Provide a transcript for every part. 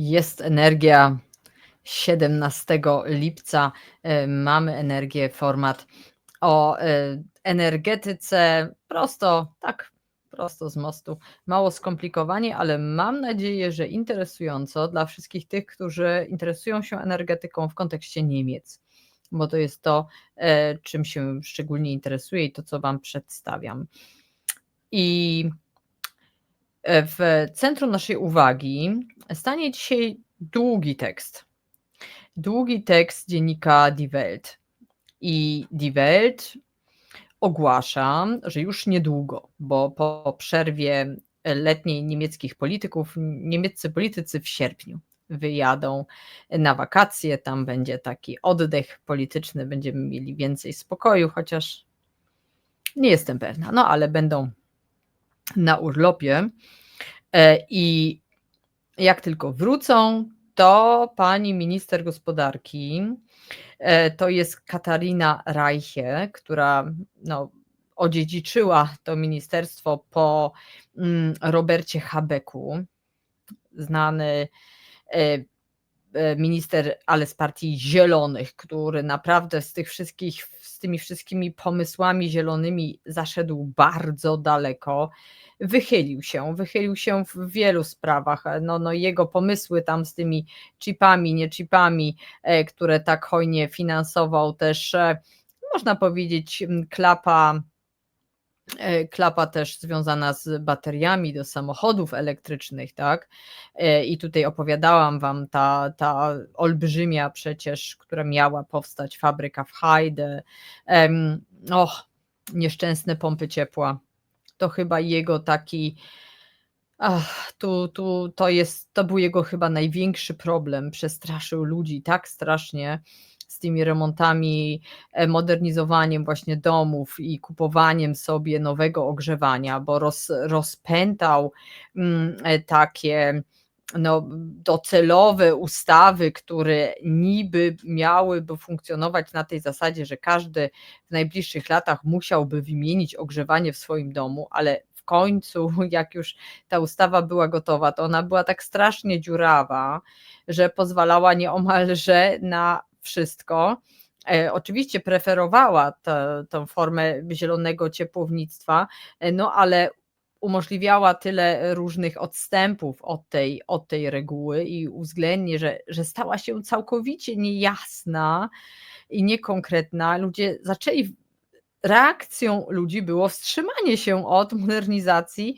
Jest energia 17 lipca. e, Mamy energię, format o e, energetyce prosto, tak, prosto z mostu. Mało skomplikowanie, ale mam nadzieję, że interesująco dla wszystkich tych, którzy interesują się energetyką w kontekście Niemiec, bo to jest to, e, czym się szczególnie interesuję i to, co Wam przedstawiam. I w centrum naszej uwagi stanie dzisiaj długi tekst. Długi tekst dziennika Die Welt. I Die Welt ogłasza, że już niedługo, bo po przerwie letniej niemieckich polityków, niemieccy politycy w sierpniu wyjadą na wakacje, tam będzie taki oddech polityczny, będziemy mieli więcej spokoju, chociaż nie jestem pewna, no ale będą na urlopie e, i jak tylko wrócą, to pani minister gospodarki e, to jest Katarina Reiche, która no, odziedziczyła to ministerstwo po mm, Robercie Habeku, znany e, minister, ale z partii Zielonych, który naprawdę z tych wszystkich, z tymi wszystkimi pomysłami zielonymi zaszedł bardzo daleko wychylił się, wychylił się w wielu sprawach. No, no jego pomysły tam z tymi chipami, nie chipami, e, które tak hojnie finansował też, e, można powiedzieć, klapa e, klapa też związana z bateriami do samochodów elektrycznych, tak? I tutaj opowiadałam Wam ta, ta olbrzymia przecież, która miała powstać fabryka w Heide. Och, nieszczęsne pompy ciepła to chyba jego taki. Ach, tu, tu to jest, to był jego chyba największy problem. Przestraszył ludzi tak strasznie z tymi remontami, e, modernizowaniem właśnie domów i kupowaniem sobie nowego ogrzewania, bo roz, rozpętał mm, e, takie no, docelowe ustawy, które niby miałyby funkcjonować na tej zasadzie, że każdy w najbliższych latach musiałby wymienić ogrzewanie w swoim domu, ale w końcu, jak już ta ustawa była gotowa, to ona była tak strasznie dziurawa, że pozwalała nieomalże na wszystko. E, oczywiście preferowała tę formę zielonego ciepłownictwa, e, no ale umożliwiała tyle różnych odstępów od tej, od tej reguły i uwzględnie, że, że stała się całkowicie niejasna i niekonkretna. Ludzie zaczęli, reakcją ludzi było wstrzymanie się od modernizacji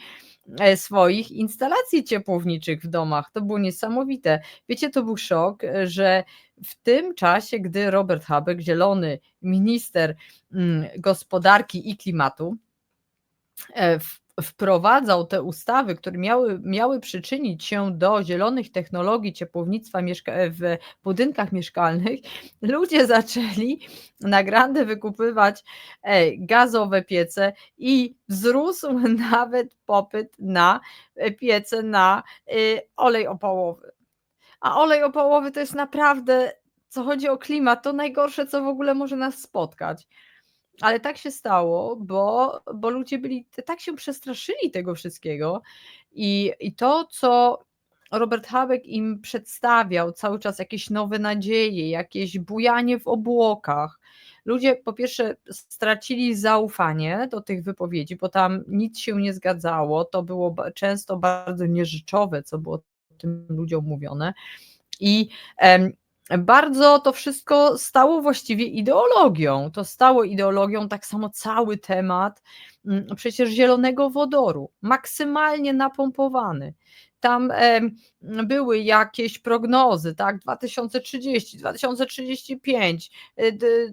e, swoich instalacji ciepłowniczych w domach. To było niesamowite. Wiecie, to był szok, że w tym czasie, gdy Robert Habeck, zielony minister mm, gospodarki i klimatu, e, wprowadzał te ustawy, które miały, miały przyczynić się do zielonych technologii ciepłownictwa w budynkach mieszkalnych, ludzie zaczęli na grandę wykupywać e, gazowe piece i wzrósł nawet popyt na e, piece na e, olej opałowy. A olej opałowy to jest naprawdę, co chodzi o klimat, to najgorsze, co w ogóle może nas spotkać. Ale tak się stało, bo, bo ludzie byli, tak się przestraszyli tego wszystkiego i, i to, co Robert Habeck im przedstawiał, cały czas jakieś nowe nadzieje, jakieś bujanie w obłokach. Ludzie po pierwsze stracili zaufanie do tych wypowiedzi, bo tam nic się nie zgadzało, to było często bardzo nieżyczowe, co było tym ludziom mówione. I bardzo to wszystko stało właściwie ideologią. To stało ideologią, tak samo cały temat mm, przecież zielonego wodoru, maksymalnie napompowany. Tam były jakieś prognozy, tak, 2030, 2035,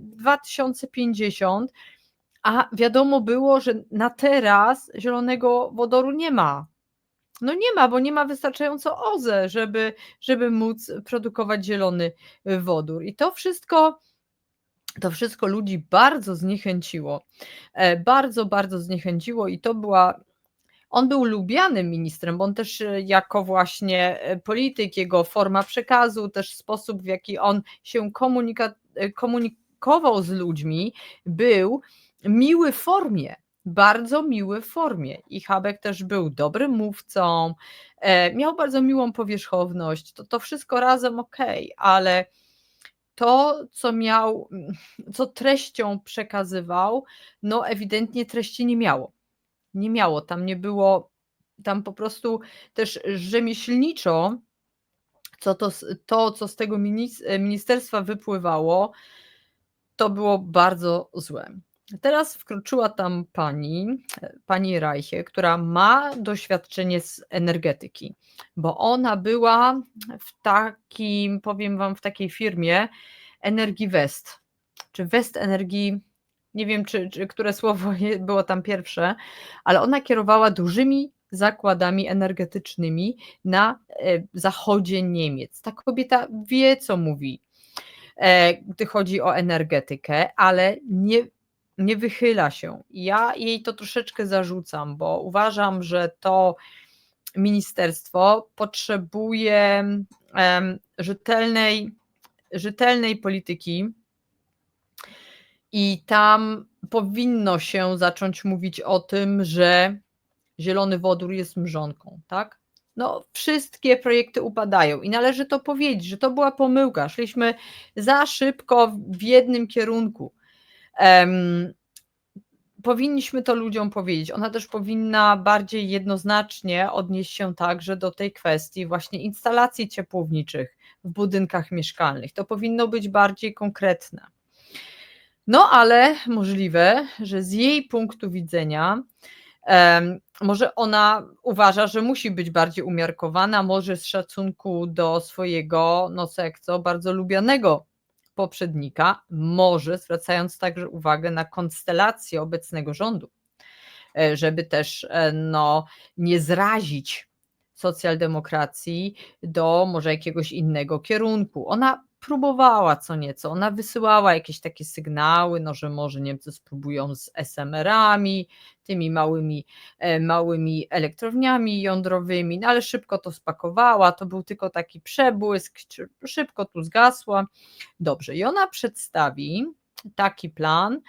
2050, a wiadomo było, że na teraz zielonego wodoru nie ma. No nie ma, bo nie ma wystarczająco OZE, żeby, żeby móc produkować zielony y, wodór. I to wszystko to wszystko ludzi bardzo zniechęciło. E, bardzo, bardzo zniechęciło i to była. On był lubianym ministrem, bo on też y, jako właśnie e, polityk, jego forma przekazu, też sposób, w jaki on się komunikował z ludźmi, był miły w formie bardzo miły w formie i Habeck też był dobrym mówcą, e, miał bardzo miłą powierzchowność, to, to wszystko razem ok, ale to, co miał, co treścią przekazywał, no ewidentnie treści nie miało. Nie miało, tam nie było, tam po prostu też rzemieślniczo, co to, to co z tego ministerstwa wypływało, to było bardzo złe. Teraz wkroczyła tam pani, pani Reiche, która ma doświadczenie z energetyki, bo ona była w takim, powiem wam, w takiej firmie Energii West, czy West Energii, nie wiem, czy, czy które słowo było tam pierwsze, ale ona kierowała dużymi zakładami energetycznymi na e, zachodzie Niemiec. Ta kobieta wie, co mówi, e, gdy chodzi o energetykę, ale nie nie wychyla się. Ja jej to troszeczkę zarzucam, bo uważam, że to ministerstwo potrzebuje um, rzetelnej, rzetelnej polityki i tam powinno się zacząć mówić o tym, że zielony wodór jest mrzonką, tak? No, wszystkie projekty upadają i należy to powiedzieć, że to była pomyłka. Szliśmy za szybko w jednym kierunku. Um, powinniśmy to ludziom powiedzieć. Ona też powinna bardziej jednoznacznie odnieść się także do tej kwestii właśnie instalacji ciepłowniczych w budynkach mieszkalnych. To powinno być bardziej konkretne. No ale możliwe, że z jej punktu widzenia um, może ona uważa, że musi być bardziej umiarkowana, może z szacunku do swojego, no co, bardzo lubianego poprzednika, może zwracając także uwagę na konstelację obecnego rządu, e, żeby też e, no, nie zrazić socjaldemokracji do może jakiegoś innego kierunku. Ona próbowała co nieco, ona wysyłała jakieś takie sygnały, no, że może Niemcy spróbują z SMR-ami, tymi małymi, e, małymi elektrowniami jądrowymi, no ale szybko to spakowała, to był tylko taki przebłysk, szybko tu zgasła. Dobrze, i ona przedstawi taki plan,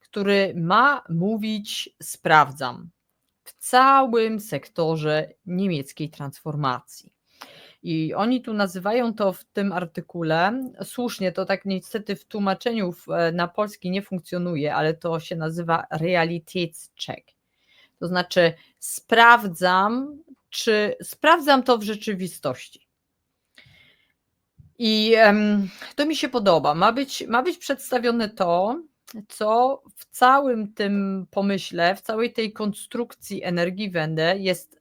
który ma mówić sprawdzam w całym sektorze niemieckiej transformacji. I oni tu nazywają to w tym artykule, słusznie, to tak niestety w tłumaczeniu e, na polski nie funkcjonuje, ale to się nazywa realitätscheck. To znaczy sprawdzam, czy sprawdzam to w rzeczywistości. I to mi się podoba. Ma być, ma być przedstawione to, co w całym tym pomyśle, w całej tej konstrukcji energii Wende jest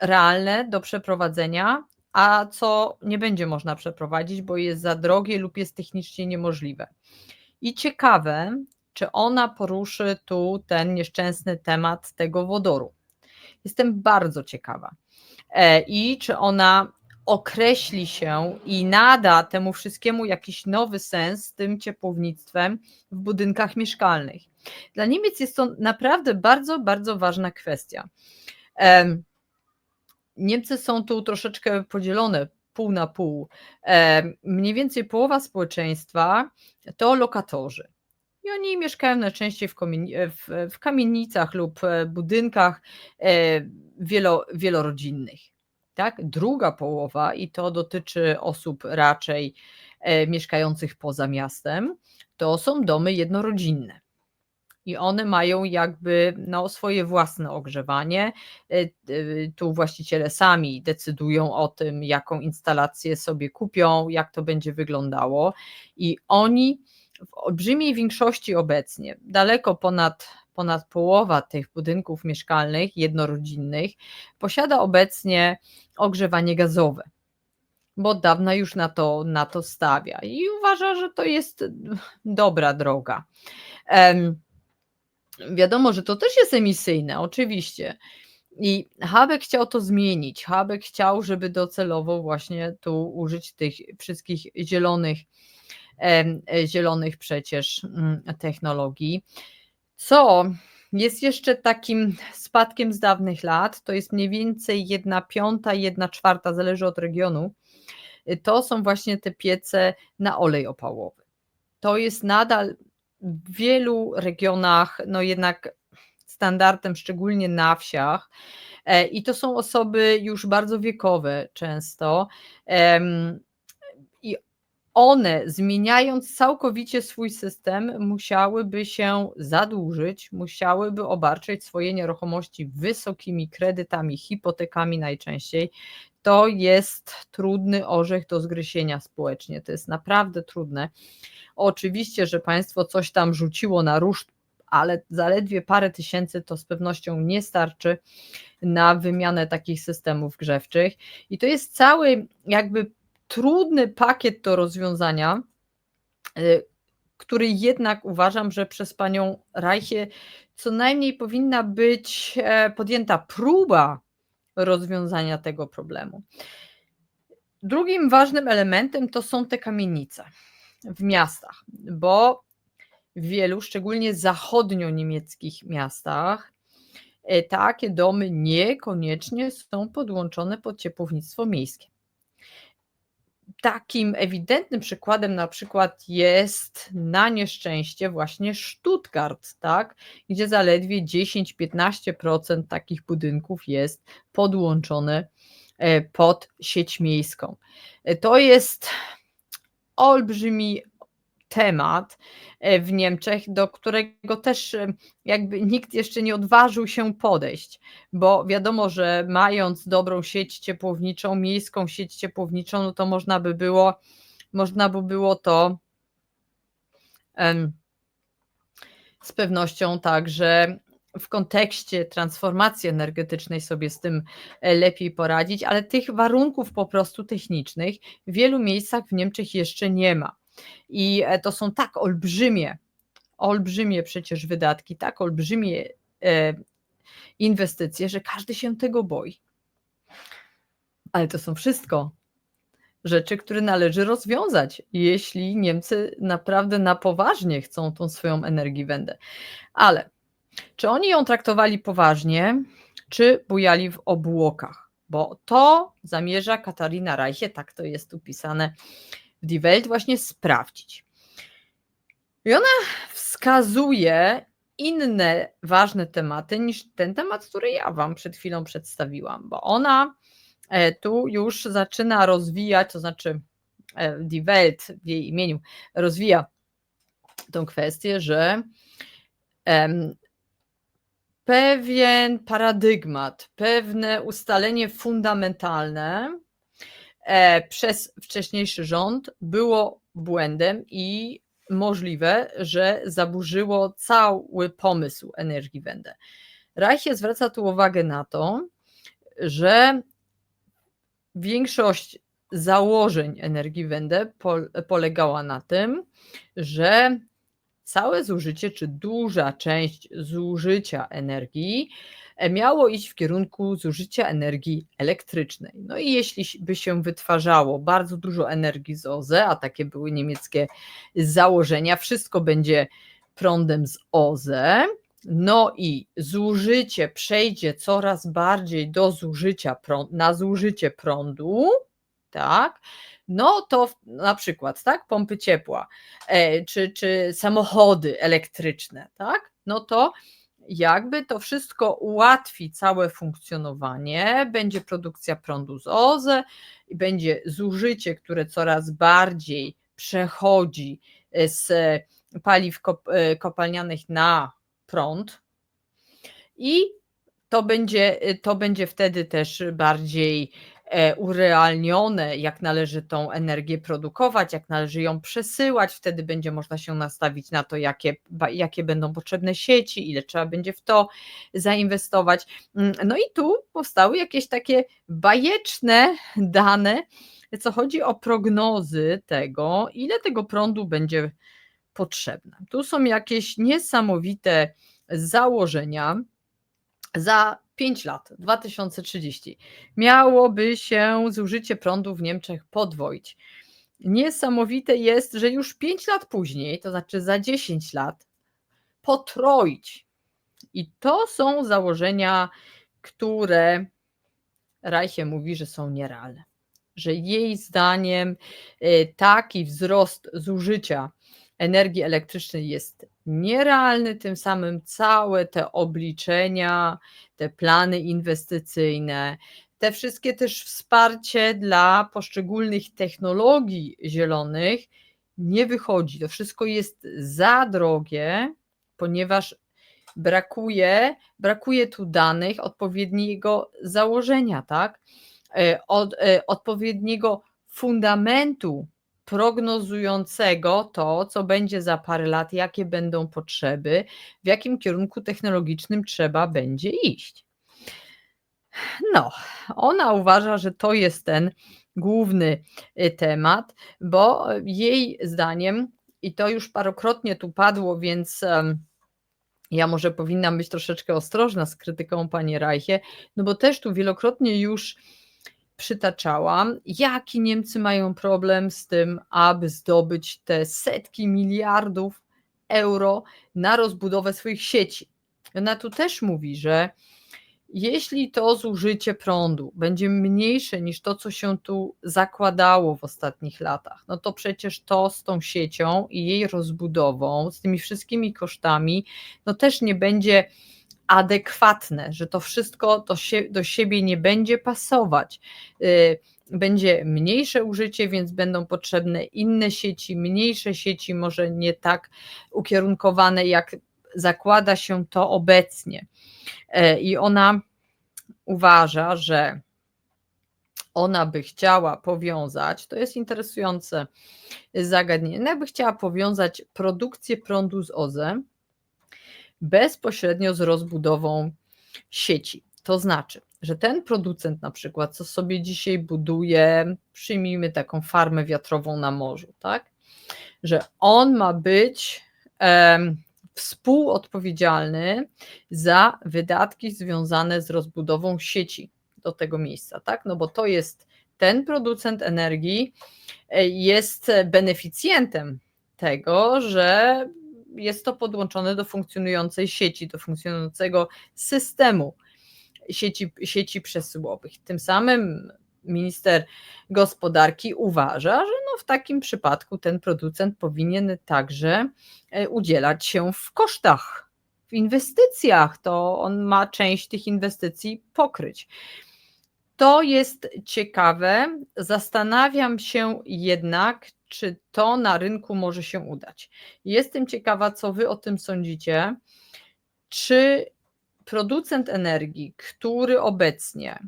realne do przeprowadzenia, a co nie będzie można przeprowadzić, bo jest za drogie lub jest technicznie niemożliwe. I ciekawe, czy ona poruszy tu ten nieszczęsny temat tego wodoru. Jestem bardzo ciekawa. E, I czy ona określi się i nada temu wszystkiemu jakiś nowy sens z tym ciepłownictwem w budynkach mieszkalnych. Dla Niemiec jest to naprawdę bardzo, bardzo ważna kwestia. Niemcy są tu troszeczkę podzielone pół na pół. Mniej więcej połowa społeczeństwa to lokatorzy. I oni mieszkają najczęściej w, kamienicach lub e, budynkach e, wielo, wielorodzinnych. Tak? Druga połowa, i to dotyczy osób raczej e, mieszkających poza miastem, to są domy jednorodzinne i one mają jakby no, swoje własne ogrzewanie. E, e, tu właściciele sami decydują o tym, jaką instalację sobie kupią, jak to będzie wyglądało, i oni w olbrzymiej większości obecnie, daleko ponad, ponad połowa tych budynków mieszkalnych, jednorodzinnych, posiada obecnie ogrzewanie gazowe bo od dawna już na to, na to stawia i uważa, że to jest dobra droga. Wiadomo, że to też jest emisyjne, oczywiście. I Habeck chciał to zmienić. Habeck chciał, żeby docelowo właśnie tu użyć tych wszystkich zielonych, zielonych przecież mm, technologii. Co jest jeszcze takim spadkiem z dawnych lat, to jest mniej więcej jedna piąta, jedna czwarta, zależy od regionu. To są właśnie te piece na olej opałowy. To jest nadal w wielu regionach, no jednak standardem, szczególnie na wsiach. E, I to są osoby już bardzo wiekowe często. I one, zmieniając całkowicie swój system, musiałyby się zadłużyć, musiałyby obarczyć swoje nieruchomości wysokimi kredytami, hipotekami najczęściej. To jest trudny orzech do zgryzienia społecznie. To jest naprawdę trudne. Oczywiście, że państwo coś tam rzuciło na ruszt, ale zaledwie parę tysięcy to z pewnością nie starczy na wymianę takich systemów grzewczych. I to jest cały jakby trudny pakiet do rozwiązania, y, który jednak uważam, że przez panią Reichie co najmniej powinna być e, podjęta próba rozwiązania tego problemu. Drugim ważnym elementem to są te kamienice w miastach, bo w wielu, szczególnie zachodnio-niemieckich miastach, e, takie domy niekoniecznie są podłączone pod ciepłownictwo miejskie. Takim ewidentnym przykładem na przykład jest na nieszczęście właśnie Stuttgart, tak, gdzie zaledwie 10-15% takich budynków jest podłączone e, pod sieć miejską. E, to jest olbrzymi temat e, w Niemczech, do którego też e, jakby nikt jeszcze nie odważył się podejść, bo wiadomo, że mając dobrą sieć ciepłowniczą, miejską sieć ciepłowniczą, no to można by było, można by było to z pewnością także w kontekście transformacji energetycznej sobie z tym e, lepiej poradzić, ale tych warunków po prostu technicznych w wielu miejscach w Niemczech jeszcze nie ma. I e, to są tak olbrzymie, olbrzymie przecież wydatki, tak olbrzymie e, inwestycje, że każdy się tego boi. Ale to są wszystko rzeczy, które należy rozwiązać, jeśli Niemcy naprawdę na poważnie chcą tą swoją energiewendę. Ale czy oni ją traktowali poważnie, czy bujali w obłokach? Bo to zamierza Katarina Reiche, tak to jest upisane w Die Welt, właśnie sprawdzić. I ona wskazuje inne ważne tematy niż ten temat, który ja Wam przed chwilą przedstawiłam, bo ona e, tu już zaczyna rozwijać, to znaczy e, Die Welt w jej imieniu rozwija tą kwestię, że pewien paradygmat, pewne ustalenie fundamentalne przez wcześniejszy rząd było błędem i możliwe, że zaburzyło cały pomysł energii Wende. Reiche zwraca tu uwagę na to, że większość założeń energii Wende polegała na tym, że całe zużycie, czy duża część zużycia energii e, miało iść w kierunku zużycia energii elektrycznej. No i jeśli by się wytwarzało bardzo dużo energii z OZE, a takie były niemieckie założenia, wszystko będzie prądem z OZE, no i zużycie przejdzie coraz bardziej do zużycia prądu, na zużycie prądu, tak, no to na przykład, tak, pompy ciepła, e, czy, czy samochody elektryczne, tak, no to jakby to wszystko ułatwi całe funkcjonowanie, będzie produkcja prądu z OZE, będzie zużycie, które coraz bardziej przechodzi e, z paliw e, kopalnianych na prąd. I to będzie, to będzie wtedy też bardziej E, urealnione, jak należy tą energię produkować, jak należy ją przesyłać, wtedy będzie można się nastawić na to, jakie, jakie będą potrzebne sieci, ile trzeba będzie w to zainwestować. Mm, no i tu powstały jakieś takie bajeczne dane, co chodzi o prognozy tego, ile tego prądu będzie potrzebne. Tu są jakieś niesamowite założenia za 5 lat, 2030, miałoby się zużycie prądu w Niemczech podwoić. Niesamowite jest, że już 5 lat później, to znaczy za 10 lat, potroić. I to są założenia, które Reiche mówi, że są nierealne. Że jej zdaniem y, taki wzrost zużycia energii elektrycznej jest nierealny, tym samym całe te obliczenia, te plany inwestycyjne, te wszystkie też wsparcie dla poszczególnych technologii zielonych nie wychodzi. To wszystko jest za drogie, ponieważ brakuje, brakuje tu danych odpowiedniego założenia, tak? E, od, e, odpowiedniego fundamentu prognozującego to, co będzie za parę lat, jakie będą potrzeby, w jakim kierunku technologicznym trzeba będzie iść. No, ona uważa, że to jest ten główny y, temat, bo jej zdaniem, i to już parokrotnie tu padło, więc ja może powinnam być troszeczkę ostrożna z krytyką pani Reiche, no bo też tu wielokrotnie już przytaczałam, jaki Niemcy mają problem z tym, aby zdobyć te setki miliardów euro na rozbudowę swoich sieci. Ona tu też mówi, że jeśli to zużycie prądu będzie mniejsze niż to, co się tu zakładało w ostatnich latach, no to przecież to z tą siecią i jej rozbudową, z tymi wszystkimi kosztami, no też nie będzie adekwatne, że to wszystko do, sie do siebie nie będzie pasować. Y, będzie mniejsze użycie, więc będą potrzebne inne sieci, mniejsze sieci, może nie tak ukierunkowane, jak zakłada się to obecnie. E, I ona uważa, że ona by chciała powiązać, to jest interesujące zagadnienie, ona by chciała powiązać produkcję prądu z OZE bezpośrednio z rozbudową sieci. To znaczy, że ten producent na przykład, co sobie dzisiaj buduje, przyjmijmy taką farmę wiatrową na morzu, tak? Że on ma być współodpowiedzialny za wydatki związane z rozbudową sieci do tego miejsca, tak? No bo to jest ten producent energii, e, jest beneficjentem tego, że jest to podłączone do funkcjonującej sieci, do funkcjonującego systemu sieci, sieci przesyłowych. Tym samym minister gospodarki uważa, że no w takim przypadku ten producent powinien także e, udzielać się w kosztach, w inwestycjach, to on ma część tych inwestycji pokryć. To jest ciekawe. Zastanawiam się jednak, czy to na rynku może się udać. Jestem ciekawa, co Wy o tym sądzicie. Czy producent energii, który obecnie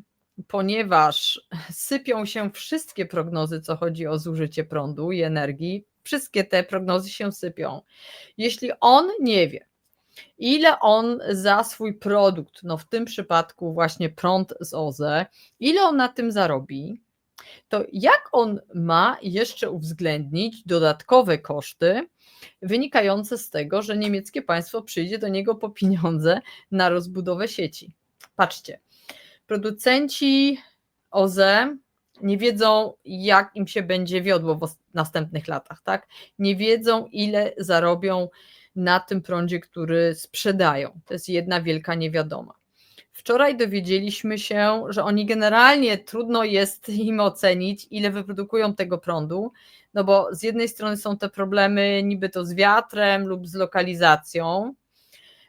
ponieważ sypią się wszystkie prognozy, co chodzi o zużycie prądu i energii, wszystkie te prognozy się sypią. Jeśli on nie wie, ile on za swój produkt, no w tym przypadku właśnie prąd z OZE, ile on na tym zarobi, to jak on ma jeszcze uwzględnić dodatkowe koszty wynikające z tego, że niemieckie państwo przyjdzie do niego po pieniądze na rozbudowę sieci? Patrzcie, producenci OZE nie wiedzą, jak im się będzie wiodło w następnych latach, tak? Nie wiedzą, ile zarobią na tym prądzie, który sprzedają. To jest jedna wielka niewiadoma. Wczoraj dowiedzieliśmy się, że oni generalnie trudno jest im ocenić, ile wyprodukują tego prądu, no bo z jednej strony są te problemy niby to z wiatrem lub z lokalizacją,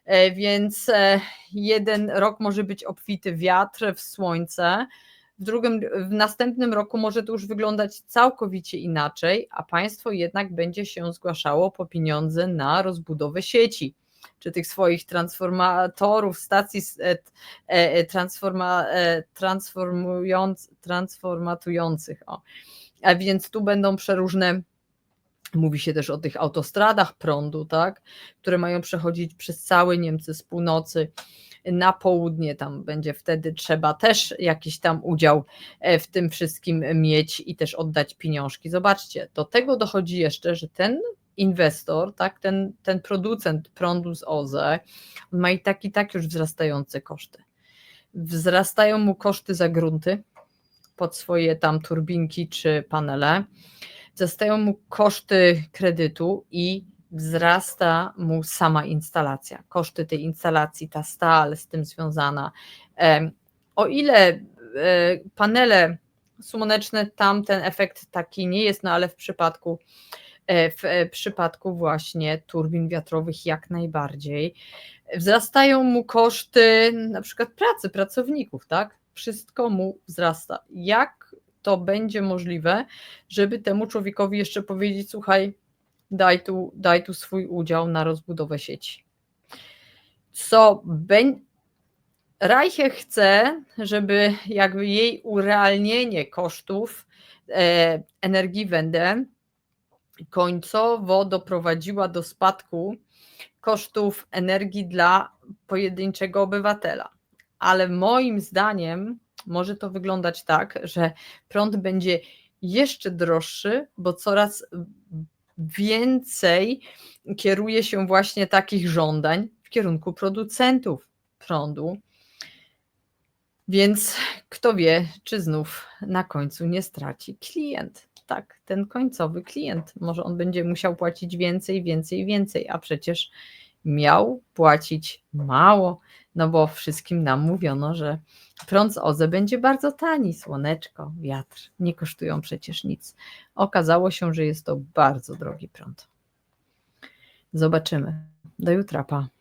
E, więc e, jeden rok może być obfity wiatr, w słońce, w drugim, w następnym roku może to już wyglądać całkowicie inaczej, a państwo jednak będzie się zgłaszało po pieniądze na rozbudowę sieci czy tych swoich transformatorów, stacji e, transforma, transformując, transformatujących. O. A więc tu będą przeróżne Mówi się też o tych autostradach prądu, tak, które mają przechodzić przez całe Niemcy z północy na południe. Tam będzie wtedy trzeba też jakiś tam udział e, w tym wszystkim mieć i też oddać pieniążki. Zobaczcie, do tego dochodzi jeszcze, że ten inwestor, tak, ten, ten producent prądu z OZE, ma i tak i tak już wzrastające koszty. Wzrastają mu koszty za grunty pod swoje tam turbinki czy panele wzrastają mu koszty kredytu i wzrasta mu sama instalacja, koszty tej instalacji, ta stal z tym związana. O ile e, panele słoneczne, tam ten efekt taki nie jest, no ale w przypadku E, w e, przypadku właśnie turbin wiatrowych jak najbardziej. Wzrastają mu koszty na przykład pracy pracowników, tak? Wszystko mu wzrasta. Jak to będzie możliwe, żeby temu człowiekowi jeszcze powiedzieć: Słuchaj, daj tu, daj tu swój udział na rozbudowę sieci. Co będzie. Reiche chce, żeby jakby jej urealnienie kosztów e, energii Wende końcowo doprowadziła do spadku kosztów energii dla pojedynczego obywatela. Ale moim zdaniem może to wyglądać tak, że prąd będzie jeszcze droższy, bo coraz więcej kieruje się właśnie takich żądań w kierunku producentów prądu. Więc kto wie, czy znów na końcu nie straci klient. Tak, ten końcowy klient. Może on będzie musiał płacić więcej, więcej, więcej, a przecież miał płacić mało, no bo wszystkim nam mówiono, że prąd z OZE będzie bardzo tani, słoneczko, wiatr, nie kosztują przecież nic. Okazało się, że jest to bardzo drogi prąd. Zobaczymy. Do jutra, pa.